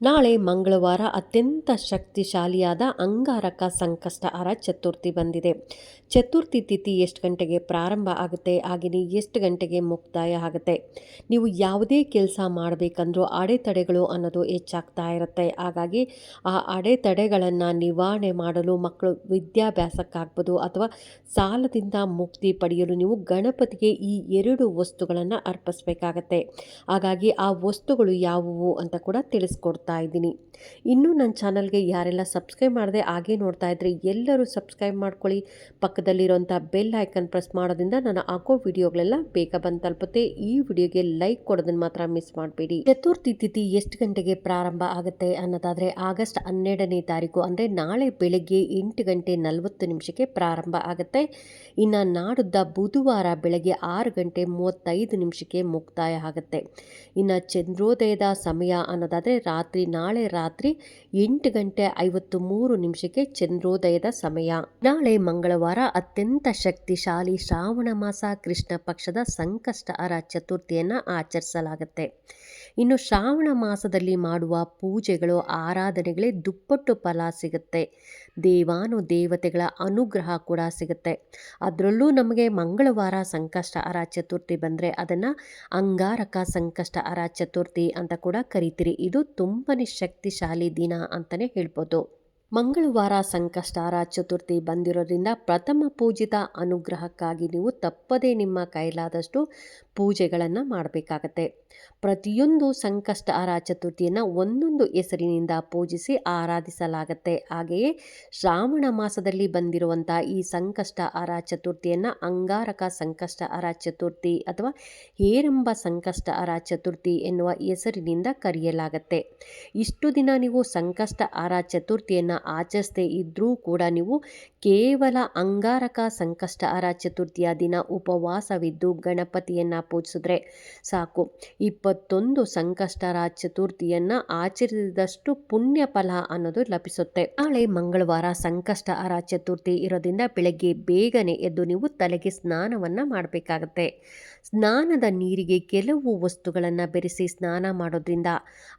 ನಾಳೆ ಮಂಗಳವಾರ ಅತ್ಯಂತ ಶಕ್ತಿಶಾಲಿಯಾದ ಅಂಗಾರಕ ಸಂಕಷ್ಟಹರ ಚತುರ್ಥಿ ಬಂದಿದೆ. ಚತುರ್ಥಿ ತಿಥಿ ಎಷ್ಟು ಗಂಟೆಗೆ ಪ್ರಾರಂಭ ಆಗುತ್ತೆ? ಹಾಗೆಯೇ ಎಷ್ಟು ಗಂಟೆಗೆ ಮುಕ್ತಾಯ ಆಗುತ್ತೆ? ನೀವು ಯಾವುದೇ ಕೆಲಸ ಮಾಡಬೇಕಂದ್ರೂ ಅಡೆತಡೆಗಳು ಅನ್ನೋದು ಹೆಚ್ಚಾಗ್ತಾ ಇರುತ್ತೆ. ಹಾಗಾಗಿ ಆ ಅಡೆತಡೆಗಳನ್ನು ನಿವಾರಣೆ ಮಾಡಲು ಮಕ್ಕಳು ವಿದ್ಯಾಭ್ಯಾಸಕ್ಕಾಗ್ಬೋದು ಅಥವಾ ಸಾಲದಿಂದ ಮುಕ್ತಿ ಪಡೆಯಲು ನೀವು ಗಣಪತಿಗೆ ಈ ಎರಡು ವಸ್ತುಗಳನ್ನು ಅರ್ಪಿಸಬೇಕಾಗತ್ತೆ. ಹಾಗಾಗಿ ಆ ವಸ್ತುಗಳು ಯಾವುವು ಅಂತ ಕೂಡ ತಿಳಿಸ್ಕೊಡ್ತಾ ಇದ್ದೀನಿ. ಇನ್ನೂ ನನ್ನ ಚಾನಲ್ಗೆ ಯಾರೆಲ್ಲ ಸಬ್ಸ್ಕ್ರೈಬ್ ಮಾಡದೆ ಹಾಗೆ ನೋಡ್ತಾ ಇದ್ರೆ ಎಲ್ಲರೂ ಸಬ್ಸ್ಕ್ರೈಬ್ ಮಾಡ್ಕೊಳ್ಳಿ. ಪಕ್ಕದಲ್ಲಿರೋಂಥ ಬೆಲ್ ಐಕನ್ ಪ್ರೆಸ್ ಮಾಡೋದ್ರಿಂದ ನಾನು ಹಾಕೋ ವಿಡಿಯೋಗಳೆಲ್ಲ ಬೇಗ ಬಂದು ತಲುಪುತ್ತೆ. ಈ ವಿಡಿಯೋಗೆ ಲೈಕ್ ಕೊಡೋದನ್ನ ಮಾತ್ರ ಮಿಸ್ ಮಾಡಬೇಡಿ. ಚತುರ್ಥಿ ತಿಥಿ ಎಷ್ಟು ಗಂಟೆಗೆ ಪ್ರಾರಂಭ ಆಗುತ್ತೆ ಅನ್ನೋದಾದರೆ ಆಗಸ್ಟ್ ಹನ್ನೆರಡನೇ ತಾರೀಕು, ಅಂದರೆ ನಾಳೆ ಬೆಳಗ್ಗೆ ಎಂಟು ಗಂಟೆ ನಲವತ್ತು ನಿಮಿಷಕ್ಕೆ ಪ್ರಾರಂಭ ಆಗುತ್ತೆ. ಇನ್ನು ನಾಡುದ್ದ ಬುಧವಾರ ಬೆಳಗ್ಗೆ ಆರು ಗಂಟೆ ಮೂವತ್ತೈದು ನಿಮಿಷಕ್ಕೆ ಮುಕ್ತಾಯ ಆಗುತ್ತೆ. ಇನ್ನು ಚಂದ್ರೋದಯದ ಸಮಯ ಅನ್ನೋದಾದರೆ ರಾತ್ರಿ ನಾಳೆ ರಾತ್ರಿ ಎಂಟು ಗಂಟೆ ಐವತ್ತು ಮೂರು ನಿಮಿಷಕ್ಕೆ ಚಂದ್ರೋದಯದ ಸಮಯ. ನಾಳೆ ಮಂಗಳವಾರ ಅತ್ಯಂತ ಶಕ್ತಿಶಾಲಿ ಶ್ರಾವಣ ಮಾಸ ಕೃಷ್ಣ ಪಕ್ಷದ ಸಂಕಷ್ಟಹರ ಚತುರ್ಥಿಯನ್ನು ಆಚರಿಸಲಾಗುತ್ತೆ. ಇನ್ನು ಶ್ರಾವಣ ಮಾಸದಲ್ಲಿ ಮಾಡುವ ಪೂಜೆಗಳು, ಆರಾಧನೆಗಳೇ ದುಪ್ಪಟ್ಟು ಫಲ ಸಿಗುತ್ತೆ. ದೇವಾನು ದೇವತೆಗಳ ಅನುಗ್ರಹ ಕೂಡ ಸಿಗುತ್ತೆ. ಅದರಲ್ಲೂ ನಮಗೆ ಮಂಗಳವಾರ ಸಂಕಷ್ಟ ಅರ ಚತುರ್ಥಿ ಬಂದರೆ ಅದನ್ನು ಅಂಗಾರಕ ಸಂಕಷ್ಟ ಅರ ಚತುರ್ಥಿ ಅಂತ ಕೂಡ ಕರಿತೀರಿ. ಇದು ತುಂಬಾ ಶಕ್ತಿಶಾಲಿ ದಿನ ಅಂತಲೇ ಹೇಳ್ಬೋದು. ಮಂಗಳವಾರ ಸಂಕಷ್ಟಾರ ಚತುರ್ಥಿ ಬಂದಿರೋದ್ರಿಂದ ಪ್ರಥಮ ಪೂಜಿತ ಅನುಗ್ರಹಕ್ಕಾಗಿ ನೀವು ತಪ್ಪದೇ ನಿಮ್ಮ ಕೈಲಾದಷ್ಟು ಪೂಜೆಗಳನ್ನು ಮಾಡಬೇಕಾಗತ್ತೆ. ಪ್ರತಿಯೊಂದು ಸಂಕಷ್ಟಾರ ಚತುರ್ಥಿಯನ್ನು ಒಂದೊಂದು ಹೆಸರಿನಿಂದ ಪೂಜಿಸಿ ಆರಾಧಿಸಲಾಗತ್ತೆ. ಹಾಗೆಯೇ ಶ್ರಾವಣ ಮಾಸದಲ್ಲಿ ಬಂದಿರುವಂಥ ಈ ಸಂಕಷ್ಟ ಆರ ಚತುರ್ಥಿಯನ್ನು ಅಂಗಾರಕ ಸಂಕಷ್ಟ ಆರ ಚತುರ್ಥಿ ಅಥವಾ ಹೇರಂಬ ಸಂಕಷ್ಟಹರ ಚತುರ್ಥಿ ಎನ್ನುವ ಹೆಸರಿನಿಂದ ಕರೆಯಲಾಗತ್ತೆ. ಇಷ್ಟು ದಿನ ನೀವು ಸಂಕಷ್ಟ ಆರ ಚತುರ್ಥಿಯನ್ನು ಆಚರಿಸದೇ ಇದ್ದರೂ ಕೂಡ ನೀವು ಕೇವಲ ಅಂಗಾರಕ ಸಂಕಷ್ಟ ಅರ ಚತುರ್ಥಿಯ ದಿನ ಉಪವಾಸವಿದ್ದು ಗಣಪತಿಯನ್ನು ಪೂಜಿಸಿದ್ರೆ ಸಾಕು. ಇಪ್ಪತ್ತೊಂದು ಸಂಕಷ್ಟರ ಚತುರ್ಥಿಯನ್ನು ಆಚರಿಸಿದಷ್ಟು ಪುಣ್ಯ ಫಲ ಅನ್ನೋದು ಲಭಿಸುತ್ತೆ. ನಾಳೆ ಮಂಗಳವಾರ ಸಂಕಷ್ಟ ಅರ ಚತುರ್ಥಿ ಇರೋದ್ರಿಂದ ಬೆಳಗ್ಗೆ ಬೇಗನೆ ಎದ್ದು ನೀವು ತಲೆಗೆ ಸ್ನಾನವನ್ನು ಮಾಡಬೇಕಾಗತ್ತೆ. ಸ್ನಾನದ ನೀರಿಗೆ ಕೆಲವು ವಸ್ತುಗಳನ್ನು ಬೆರೆಸಿ ಸ್ನಾನ ಮಾಡೋದ್ರಿಂದ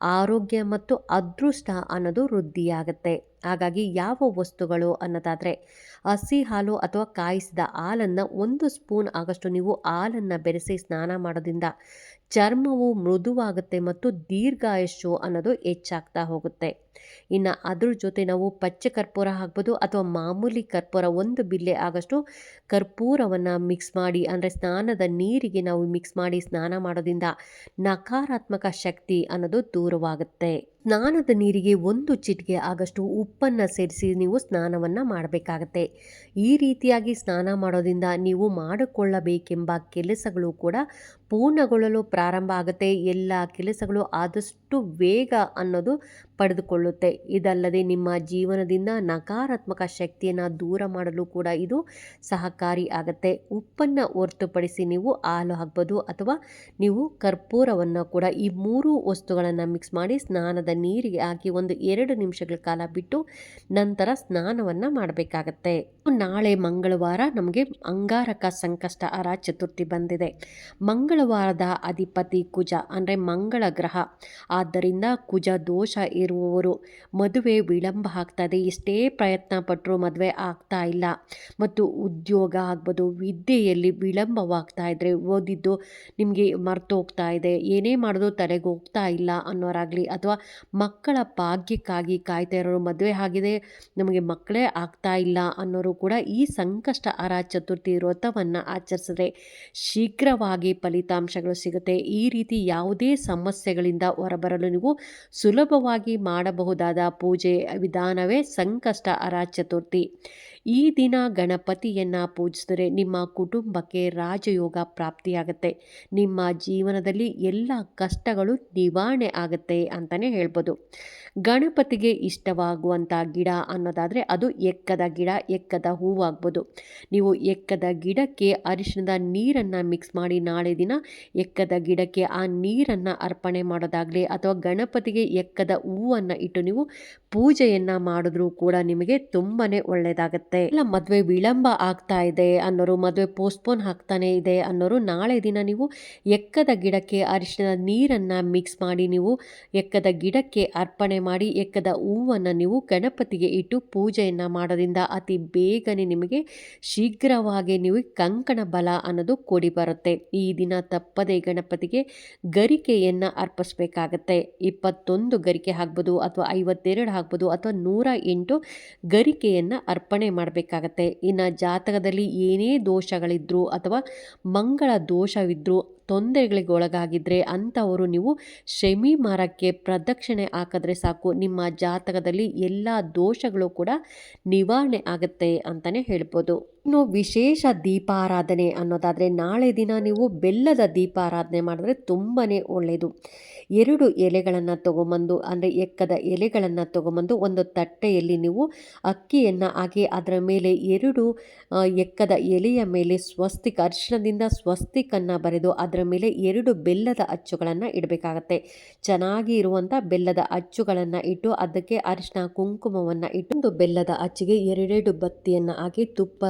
ಆರೋಗ್ಯ ಮತ್ತು ಅದೃಷ್ಟ ಅನ್ನೋದು ವೃದ್ಧಿಯಾಗುತ್ತೆ. ಹಾಗಾಗಿ ಯಾವ ವಸ್ತುಗಳು ಅನ್ನೋದಾದರೆ, ಹಸಿ ಹಾಲು ಅಥವಾ ಕಾಯಿಸಿದ ಹಾಲನ್ನು ಒಂದು ಸ್ಪೂನ್ ಆಗಷ್ಟು ನೀವು ಹಾಲನ್ನು ಬೆರೆಸಿ ಸ್ನಾನ ಮಾಡೋದ್ರಿಂದ ಚರ್ಮವು ಮೃದುವಾಗುತ್ತೆ ಮತ್ತು ದೀರ್ಘಾಯುಷ್ಯು ಅನ್ನೋದು ಹೆಚ್ಚಾಗ್ತಾ ಹೋಗುತ್ತೆ. ಇನ್ನು ಅದ್ರ ಜೊತೆ ನಾವು ಪಚ್ಚ ಕರ್ಪೂರ ಹಾಕ್ಬೋದು ಅಥವಾ ಮಾಮೂಲಿ ಕರ್ಪೂರ ಒಂದು ಬಿಲ್ಲೆ ಆಗಷ್ಟು ಕರ್ಪೂರವನ್ನು ಮಿಕ್ಸ್ ಮಾಡಿ, ಅಂದರೆ ಸ್ನಾನದ ನೀರಿಗೆ ನಾವು ಮಿಕ್ಸ್ ಮಾಡಿ ಸ್ನಾನ ಮಾಡೋದ್ರಿಂದ ನಕಾರಾತ್ಮಕ ಶಕ್ತಿ ಅನ್ನೋದು ದೂರವಾಗುತ್ತೆ. ಸ್ನಾನದ ನೀರಿಗೆ ಒಂದು ಚಿಟಿಕೆ ಆಗಷ್ಟು ಉಪ್ಪನ್ನು ಸೇರಿಸಿ ನೀವು ಸ್ನಾನವನ್ನು ಮಾಡಬೇಕಾಗತ್ತೆ. ಈ ರೀತಿಯಾಗಿ ಸ್ನಾನ ಮಾಡೋದ್ರಿಂದ ನೀವು ಮಾಡಿಕೊಳ್ಳಬೇಕೆಂಬ ಕೆಲಸಗಳು ಕೂಡ ಪೂರ್ಣಗೊಳ್ಳಲು ಪ್ರಾರಂಭ ಆಗುತ್ತೆ. ಎಲ್ಲ ಕೆಲಸಗಳು ಆದಷ್ಟು ವೇಗ ಅನ್ನೋದು ಪಡೆದುಕೊಳ್ಳುತ್ತೆ. ಇದಲ್ಲದೆ ನಿಮ್ಮ ಜೀವನದಿಂದ ನಕಾರಾತ್ಮಕ ಶಕ್ತಿಯನ್ನು ದೂರ ಮಾಡಲು ಕೂಡ ಇದು ಸಹಕಾರಿ ಆಗುತ್ತೆ. ಉಪ್ಪನ್ನು ಹೊರತುಪಡಿಸಿ ನೀವು ಹಾಲು ಹಾಕ್ಬೋದು ಅಥವಾ ನೀವು ಕರ್ಪೂರವನ್ನು ಕೂಡ ಈ ಮೂರು ವಸ್ತುಗಳನ್ನು ಮಿಕ್ಸ್ ಮಾಡಿ ಸ್ನಾನದ ನೀರಿಗೆ ಹಾಕಿ ಒಂದು ಎರಡು ನಿಮಿಷಗಳ ಕಾಲ ಬಿಟ್ಟು ನಂತರ ಸ್ನಾನವನ್ನು ಮಾಡಬೇಕಾಗತ್ತೆ. ನಾಳೆ ಮಂಗಳವಾರ ನಮಗೆ ಅಂಗಾರಕ ಸಂಕಷ್ಟಹರ ಚತುರ್ಥಿ ಬಂದಿದೆ. ಮಂಗಳವಾರದ ಅಧಿಪತಿ ಕುಜ ಅಂದರೆ ಮಂಗಳ ಗ್ರಹ. ಆದ್ದರಿಂದ ಕುಜ ದೋಷ ಇರುವವರು. ಮದುವೆ ವಿಳಂಬ ಆಗ್ತದೆ. ಎಷ್ಟೇ ಪ್ರಯತ್ನ ಪಟ್ಟರೂ ಮದುವೆ ಆಗ್ತಾ ಇಲ್ಲ. ಮತ್ತು ಉದ್ಯೋಗ ಆಗ್ಬೋದು, ವಿದ್ಯೆಯಲ್ಲಿ ವಿಳಂಬವಾಗ್ತಾ ಇದ್ದರೆ ಓದಿದ್ದು ನಿಮಗೆ ಮರೆತು ಹೋಗ್ತಾ ಇದೆ. ಏನೇ ಮಾಡೋದು ತಲೆಗೆ ಹೋಗ್ತಾ ಇಲ್ಲ ಅನ್ನೋರಾಗಲಿ. ಅಥವಾ ಮಕ್ಕಳ ಭಾಗ್ಯಕ್ಕಾಗಿ ಕಾಯ್ತಾ ಇರೋರು ಮದುವೆ ಆಗಿದೆ, ನಮಗೆ ಮಕ್ಕಳೇ ಆಗ್ತಾ ಇಲ್ಲ ಅನ್ನೋರು ಕೂಡ ಈ ಸಂಕಷ್ಟ ಅರ ಚತುರ್ಥಿ ವ್ರತವನ್ನು ಆಚರಿಸಿದ್ರೆ ಶೀಘ್ರವಾಗಿ ಫಲಿತಾಂಶಗಳು ಸಿಗುತ್ತೆ. ಈ ರೀತಿ ಯಾವುದೇ ಸಮಸ್ಯೆಗಳಿಂದ ಹೊರಬರಲು ನೀವು ಸುಲಭವಾಗಿ ಮಾಡಬಹುದಾದ ಪೂಜೆ ವಿಧಾನವೇ ಸಂಕಷ್ಟ ಅರ ಚತುರ್ಥಿ ಈ ದಿನ ಗಣಪತಿಯನ್ನು ಪೂಜಿಸಿದರೆ ನಿಮ್ಮ ಕುಟುಂಬಕ್ಕೆ ರಾಜಯೋಗ ಪ್ರಾಪ್ತಿಯಾಗುತ್ತೆ. ನಿಮ್ಮ ಜೀವನದಲ್ಲಿ ಎಲ್ಲ ಕಷ್ಟಗಳು ನಿವಾರಣೆ ಆಗುತ್ತೆ ಅಂತಲೇ ಹೇಳ್ಬೋದು. ಗಣಪತಿಗೆ ಇಷ್ಟವಾಗುವಂಥ ಗಿಡ ಅನ್ನೋದಾದರೆ ಅದು ಎಕ್ಕದ ಗಿಡ, ಎಕ್ಕದ ಹೂವಾಗ್ಬೋದು. ನೀವು ಎಕ್ಕದ ಗಿಡಕ್ಕೆ ಅರಿಶಿಣದ ನೀರನ್ನು ಮಿಕ್ಸ್ ಮಾಡಿ ನಾಳೆ ದಿನ ಎಕ್ಕದ ಗಿಡಕ್ಕೆ ಆ ನೀರನ್ನು ಅರ್ಪಣೆ ಮಾಡೋದಾಗಲಿ ಅಥವಾ ಗಣಪತಿಗೆ ಎಕ್ಕದ ಹೂವನ್ನು ಇಟ್ಟು ನೀವು ಪೂಜೆಯನ್ನು ಮಾಡಿದ್ರೂ ಕೂಡ ನಿಮಗೆ ತುಂಬಾ ಒಳ್ಳೆಯದಾಗುತ್ತೆ ಇಲ್ಲ, ಮದುವೆ ವಿಳಂಬ ಆಗ್ತಾ ಇದೆ ಅನ್ನೋರು, ಮದುವೆ ಪೋಸ್ಟ್ಪೋನ್ ಆಗ್ತಾನೆ ಇದೆ ಅನ್ನೋರು ನಾಳೆ ದಿನ ನೀವು ಎಕ್ಕದ ಗಿಡಕ್ಕೆ ಅರಿಶಿನ ನೀರನ್ನು ಮಿಕ್ಸ್ ಮಾಡಿ ನೀವು ಎಕ್ಕದ ಗಿಡಕ್ಕೆ ಅರ್ಪಣೆ ಮಾಡಿ ಎಕ್ಕದ ಹೂವನ್ನು ನೀವು ಗಣಪತಿಗೆ ಇಟ್ಟು ಪೂಜೆಯನ್ನು ಮಾಡೋದ್ರಿಂದ ಅತಿ ಬೇಗನೆ ನಿಮಗೆ ಶೀಘ್ರವಾಗಿ ನೀವು ಕಂಕಣ ಬಲ ಅನ್ನೋದು ಕೂಡಿ ಬರುತ್ತೆ. ಈ ದಿನ ತಪ್ಪದೆ ಗಣಪತಿಗೆ ಗರಿಕೆಯನ್ನು ಅರ್ಪಿಸ್ಬೇಕಾಗತ್ತೆ. ಇಪ್ಪತ್ತೊಂದು ಗರಿಕೆ ಹಾಕ್ಬೋದು ಅಥವಾ ಐವತ್ತೆರಡು ಹಾಕ್ಬೋದು ಅಥವಾ ನೂರ ಎಂಟು ಗರಿಕೆಯನ್ನು ಅರ್ಪಣೆ ಮಾಡಬೇಕಾಗತ್ತೆ. ಇನ್ನು ಜಾತಕದಲ್ಲಿ ಏನೇ ದೋಷಗಳಿದ್ರೂ ಅಥವಾ ಮಂಗಳ ದೋಷವಿದ್ರೂ ತೊಂದರೆಗಳಿಗೆ ಒಳಗಾಗಿದ್ದರೆ ಅಂಥವರು ನೀವು ಶಮಿ ಮರಕ್ಕೆ ಪ್ರದಕ್ಷಿಣೆ ಹಾಕಿದ್ರೆ ಸಾಕು. ನಿಮ್ಮ ಜಾತಕದಲ್ಲಿ ಎಲ್ಲ ದೋಷಗಳು ಕೂಡ ನಿವಾರಣೆ ಆಗುತ್ತೆ ಅಂತಲೇ ಹೇಳ್ಬೋದು. ಇನ್ನು ವಿಶೇಷ ದೀಪಾರಾಧನೆ ಅನ್ನೋದಾದರೆ ನಾಳೆ ದಿನ ನೀವು ಬೆಲ್ಲದ ದೀಪಾರಾಧನೆ ಮಾಡಿದ್ರೆ ತುಂಬಾ ಒಳ್ಳೆಯದು ಎರಡು ಎಲೆಗಳನ್ನು ತೊಗೊಂಬಂದು, ಅಂದರೆ ಎಕ್ಕದ ಎಲೆಗಳನ್ನು ತೊಗೊಂಬಂದು ಒಂದು ತಟ್ಟೆಯಲ್ಲಿ ನೀವು ಅಕ್ಕಿಯನ್ನು ಹಾಕಿ ಅದರ ಮೇಲೆ ಎರಡು ಎಕ್ಕದ ಎಲೆಯ ಮೇಲೆ ಸ್ವಸ್ತಿಕ, ಅರಿಶಿಣದಿಂದ ಸ್ವಸ್ತಿಕನ್ನು ಬರೆದು ಅದರ ಮೇಲೆ ಎರಡು ಬೆಲ್ಲದ ಅಚ್ಚುಗಳನ್ನು ಇಡಬೇಕಾಗತ್ತೆ. ಚೆನ್ನಾಗಿ ಇರುವಂಥ ಬೆಲ್ಲದ ಅಚ್ಚುಗಳನ್ನು ಇಟ್ಟು ಅದಕ್ಕೆ ಅರಿಶಿನ ಕುಂಕುಮವನ್ನು ಇಟ್ಟು ಬೆಲ್ಲದ ಅಚ್ಚಿಗೆ ಎರಡೆರಡು ಬತ್ತಿಯನ್ನು ಹಾಕಿ ತುಪ್ಪ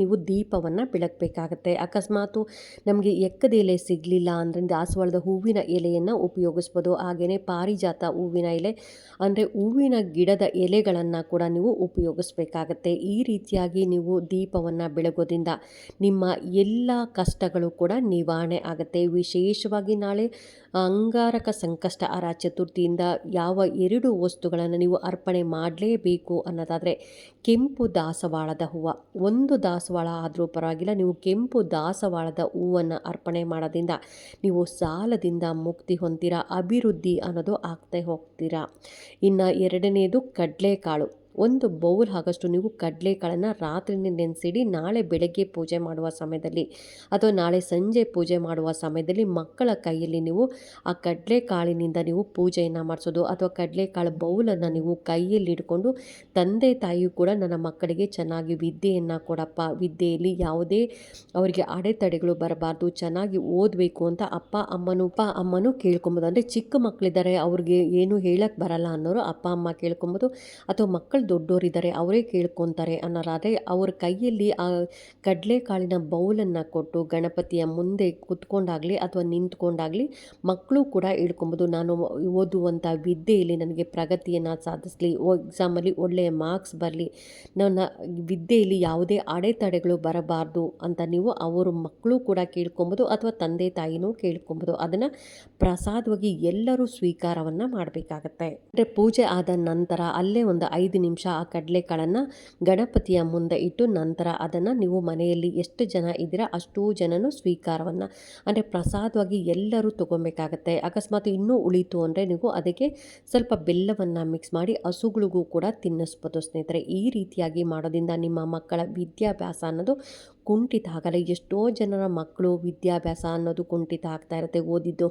ನೀವು ದೀಪವನ್ನು ಬೆಳಗಬೇಕಾಗತ್ತೆ ಅಕಸ್ಮಾತು ನಮಗೆ ಎಕ್ಕದ ಎಲೆ ಸಿಗಲಿಲ್ಲ ಅಂದರೆ ದಾಸವಾಳದ ಹೂವಿನ ಎಲೆಯನ್ನು ಉಪಯೋಗಿಸ್ಬೋದು. ಹಾಗೆಯೇ ಪಾರಿಜಾತ ಹೂವಿನ ಎಲೆ ಅಂದರೆ ಹೂವಿನ ಗಿಡದ ಎಲೆಗಳನ್ನು ಕೂಡ ನೀವು ಉಪಯೋಗಿಸ್ಬೇಕಾಗತ್ತೆ. ಈ ರೀತಿಯಾಗಿ ನೀವು ದೀಪವನ್ನು ಬೆಳಗೋದ್ರಿಂದ ನಿಮ್ಮ ಎಲ್ಲ ಕಷ್ಟಗಳು ಕೂಡ ನಿವಾರಣೆ ಆಗುತ್ತೆ. ವಿಶೇಷವಾಗಿ ನಾಳೆ ಅಂಗಾರಕ ಸಂಕಷ್ಟ ಅರ ಚತುರ್ಥಿಯಿಂದ ಯಾವ ಎರಡು ವಸ್ತುಗಳನ್ನು ನೀವು ಅರ್ಪಣೆ ಮಾಡಲೇಬೇಕು ಅನ್ನೋದಾದರೆ ಕೆಂಪು ದಾಸವಾಳದ ಹೂವು. ಒಂದು ದಾಸವಾಳ ಆದರೂ ಪರವಾಗಿಲ್ಲ, ನೀವು ಕೆಂಪು ದಾಸವಾಳದ ಹೂವನ್ನು ಅರ್ಪಣೆ ಮಾಡೋದ್ರಿಂದ ನೀವು ಸಾಲದಿಂದ ಮುಕ್ತಿ ಹೊಂದಿರ, ಅಭಿವೃದ್ಧಿ ಅನ್ನೋದು ಆಗ್ತಾ ಹೋಗ್ತೀರಾ. ಇನ್ನು ಎರಡನೇದು ಕಡಲೆಕಾಳು. ಒಂದು ಬೌಲ್ ಆಗಷ್ಟು ನೀವು ಕಡಲೆಕಾಳನ್ನು ರಾತ್ರಿನೇ ನೆನೆಸಿಡಿ, ನಾಳೆ ಬೆಳಗ್ಗೆ ಪೂಜೆ ಮಾಡುವ ಸಮಯದಲ್ಲಿ ಅಥವಾ ನಾಳೆ ಸಂಜೆ ಪೂಜೆ ಮಾಡುವ ಸಮಯದಲ್ಲಿ ಮಕ್ಕಳ ಕೈಯಲ್ಲಿ ನೀವು ಆ ಕಡಲೆಕಾಳಿನಿಂದ ನೀವು ಪೂಜೆಯನ್ನು ಮಾಡಿಸೋದು ಅಥವಾ ಕಡಲೆಕಾಳು ಬೌಲನ್ನು ನೀವು ಕೈಯಲ್ಲಿ ಇಟ್ಕೊಂಡು ತಂದೆ ತಾಯಿಯು ಕೂಡ ನನ್ನ ಮಕ್ಕಳಿಗೆ ಚೆನ್ನಾಗಿ ವಿದ್ಯೆಯನ್ನು ಕೊಡಪ್ಪ, ವಿದ್ಯೆಯಲ್ಲಿ ಯಾವುದೇ ಅವರಿಗೆ ಅಡೆತಡೆಗಳು ಬರಬಾರ್ದು, ಚೆನ್ನಾಗಿ ಓದಬೇಕು ಅಂತ ಅಪ್ಪ ಅಮ್ಮನೂ ಅಪ್ಪ ಅಮ್ಮನೂ ಕೇಳ್ಕೊಬೋದು. ಅಂದರೆ ಚಿಕ್ಕ ಮಕ್ಕಳಿದ್ದಾರೆ ಅವ್ರಿಗೆ ಏನು ಹೇಳಕ್ಕೆ ಬರಲ್ಲ ಅನ್ನೋರು ಅಪ್ಪ ಅಮ್ಮ ಕೇಳ್ಕೊಬೋದು ಅಥವಾ ಮಕ್ಕಳು ದೊಡ್ಡೋರಿದ್ದಾರೆ, ಅವರೇ ಕೇಳ್ಕೊತಾರೆ ಅನ್ನೋರಾದರೆ ಅವ್ರ ಕೈಯಲ್ಲಿ ಆ ಕಡಲೆಕಾಳಿನ ಬೌಲನ್ನು ಕೊಟ್ಟು ಗಣಪತಿಯ ಮುಂದೆ ಕುತ್ಕೊಂಡಾಗಲಿ ಅಥವಾ ನಿಂತ್ಕೊಂಡಾಗಲಿ ಮಕ್ಕಳು ಕೂಡ ಹೇಳ್ಕೊಬೋದು, ನಾನು ಓದುವಂಥ ವಿದ್ಯೆಯಲ್ಲಿ ನನಗೆ ಪ್ರಗತಿಯನ್ನು ಸಾಧಿಸಲಿ ಎಕ್ಸಾಮಲ್ಲಿ ಒಳ್ಳೆಯ ಮಾರ್ಕ್ಸ್ ಬರಲಿ, ನನ್ನ ವಿದ್ಯೆಯಲ್ಲಿ ಯಾವುದೇ ಅಡೆತಡೆಗಳು ಬರಬಾರ್ದು ಅಂತ ನೀವು ಅವರು ಮಕ್ಕಳು ಕೂಡ ಕೇಳ್ಕೊಬೋದು ಅಥವಾ ತಂದೆ ತಾಯಿನೂ ಕೇಳ್ಕೊಬೋದು. ಅದನ್ನು ಪ್ರಸಾದವಾಗಿ ಎಲ್ಲರೂ ಸ್ವೀಕಾರವನ್ನು ಮಾಡಬೇಕಾಗತ್ತೆ. ಅಂದರೆ ಪೂಜೆ ಆದ ನಂತರ ಅಲ್ಲೇ ಒಂದು ಐದು ನಿಮಿಷ ಆ ಕಡಲೆಕಾಳನ್ನು ಗಣಪತಿಯ ಮುಂದೆ ಇಟ್ಟು ನಂತರ ಅದನ್ನು ನೀವು ಮನೆಯಲ್ಲಿ ಎಷ್ಟು ಜನ ಇದ್ದೀರಾ ಅಷ್ಟೂ ಜನನೂ ಸ್ವೀಕಾರವನ್ನು. ಅಂದರೆ ಪ್ರಸಾದವಾಗಿ ಎಲ್ಲರೂ ತೊಗೊಬೇಕಾಗತ್ತೆ ಅಕಸ್ಮಾತ್ ಇನ್ನೂ ಉಳಿತು ಅಂದರೆ ನೀವು ಅದಕ್ಕೆ ಸ್ವಲ್ಪ ಬೆಲ್ಲವನ್ನು ಮಿಕ್ಸ್ ಮಾಡಿ ಹಸುಗಳಿಗೂ ಕೂಡ ತಿನ್ನಿಸ್ಬೋದು ಸ್ನೇಹಿತರೆ. ಈ ರೀತಿಯಾಗಿ ಮಾಡೋದ್ರಿಂದ ನಿಮ್ಮ ಮಕ್ಕಳ ವಿದ್ಯಾಭ್ಯಾಸ ಅನ್ನೋದು ಕುಂಠಿತ ಆಗಲ್ಲ ಎಷ್ಟೋ ಜನರ ಮಕ್ಕಳು ವಿದ್ಯಾಭ್ಯಾಸ ಅನ್ನೋದು ಕುಂಠಿತ ಆಗ್ತಾ ಇರುತ್ತೆ. ಓದಿದ್ದು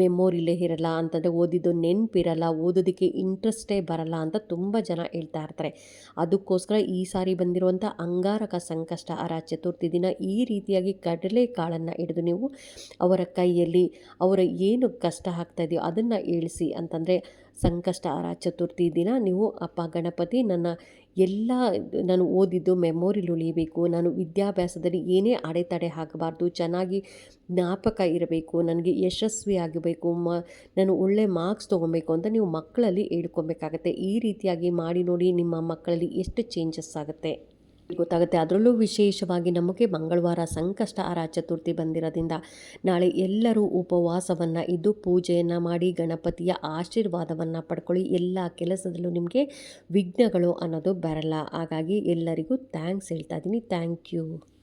ಮೆಮೊರಿಲೇ ಇರಲ್ಲ ಅಂತಂದರೆ ಓದಿದ್ದು ನೆನಪಿರಲ್ಲ, ಓದೋದಕ್ಕೆ ಇಂಟ್ರೆಸ್ಟೇ ಬರಲ್ಲ ಅಂತ ತುಂಬ ಜನ ಹೇಳ್ತಾ ಇರ್ತಾರೆ. ಅದಕ್ಕೋಸ್ಕರ ಈ ಸಾರಿ ಬಂದಿರುವಂಥ ಅಂಗಾರಕ ಸಂಕಷ್ಟ ಅರ ಚತುರ್ಥಿ ದಿನ ಈ ರೀತಿಯಾಗಿ ಕಡಲೆ ಕಾಳನ್ನು ಹಿಡಿದು ನೀವು ಅವರ ಕೈಯಲ್ಲಿ ಅವರ ಏನು ಕಷ್ಟ ಆಗ್ತಾ ಇದೆಯೋ ಅದನ್ನು ಇಳಿಸಿ ಅಂತಂದರೆ ಸಂಕಷ್ಟ ಆರ ಚತುರ್ಥಿ ದಿನ ನೀವು, ಅಪ್ಪ, ಗಣಪತಿ, ನನ್ನ ಎಲ್ಲ ನಾನು ಓದಿದ್ದು ಮೆಮೊರಿಲಿ ಉಳಿಯಬೇಕು ನಾನು ವಿದ್ಯಾಭ್ಯಾಸದಲ್ಲಿ ಏನೇ ಅಡೆತಡೆ ಆಗಬಾರ್ದು, ಚೆನ್ನಾಗಿ ಜ್ಞಾಪಕ ಇರಬೇಕು, ನನಗೆ ಯಶಸ್ವಿ ಆಗಬೇಕು ಮ, ನಾನು ಒಳ್ಳೆ ಮಾರ್ಕ್ಸ್ ತೊಗೊಬೇಕು ಅಂತ ನೀವು ಮಕ್ಕಳಲ್ಲಿ ಹೇಳ್ಕೊಬೇಕಾಗತ್ತೆ. ಈ ರೀತಿಯಾಗಿ ಮಾಡಿ ನೋಡಿ ನಿಮ್ಮ ಮಕ್ಕಳಲ್ಲಿ ಎಷ್ಟು ಚೇಂಜಸ್ ಆಗುತ್ತೆ. ಗೊತ್ತಾಗುತ್ತೆ. ಅದರಲ್ಲೂ ವಿಶೇಷವಾಗಿ ನಮಗೆ ಮಂಗಳವಾರ ಸಂಕಷ್ಟ ಆರ ಚತುರ್ಥಿ ಬಂದಿರೋದ್ರಿಂದ ನಾಳೆ ಎಲ್ಲರೂ ಉಪವಾಸವನ್ನು ಇದ್ದು ಪೂಜೆಯನ್ನು ಮಾಡಿ ಗಣಪತಿಯ ಆಶೀರ್ವಾದವನ್ನು ಪಡ್ಕೊಳ್ಳಿ. ಎಲ್ಲ ಕೆಲಸದಲ್ಲೂ ನಿಮಗೆ ವಿಘ್ನಗಳು ಅನ್ನೋದು ಬರಲ್ಲ. ಹಾಗಾಗಿ ಎಲ್ಲರಿಗೂ ಥ್ಯಾಂಕ್ಸ್ ಹೇಳ್ತಾ ಇದ್ದೀನಿ. Thank you